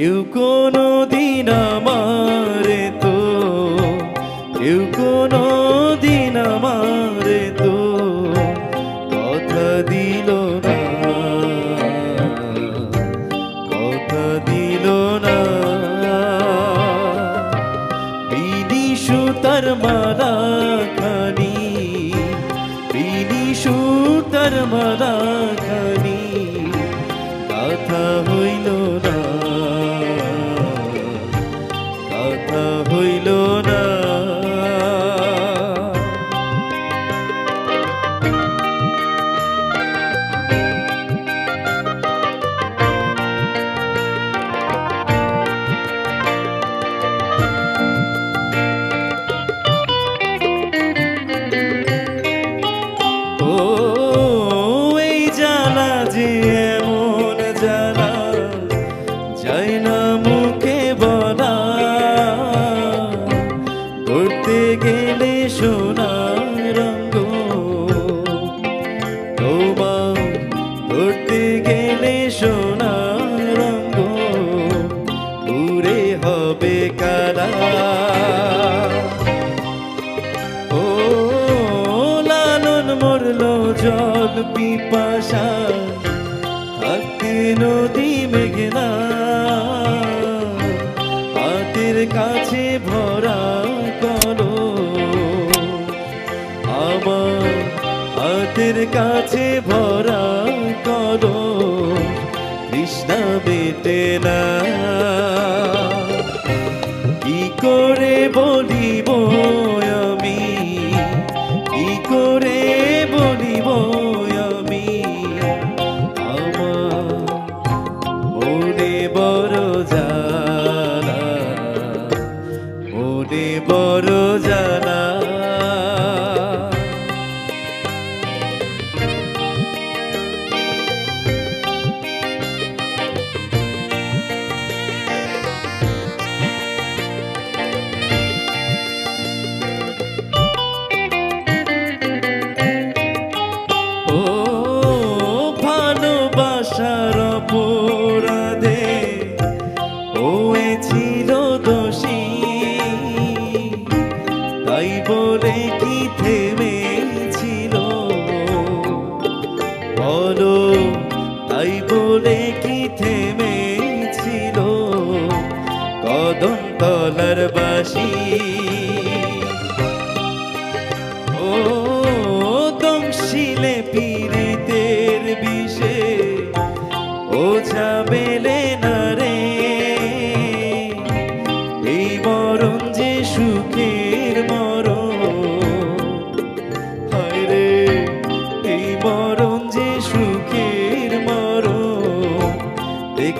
কেউ কোনো দিন আমারে তো, কেউ কোনো দিন আমারে তো কথা দিল না, কথা দিল না। বিনি সুতার মালা খানি বিনি সুতার মালা খানি হবে ও লালন মরল জল পিপাসা থাকতে নদী কাছে ভরা করো। আমার হাতের কাছে ভরা করো। কৃষ্ণা বেটে না। করে বলিব। হয়েছিল দোষী। তাই বলে কি থেমেছিল? বলো তাই বলে কি থেমেছিল? কদম তলার বাসী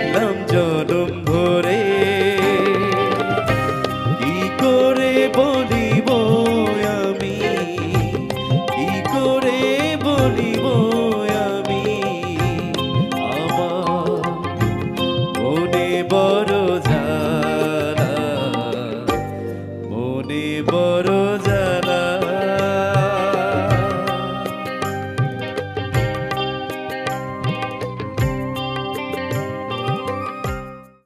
নাম জল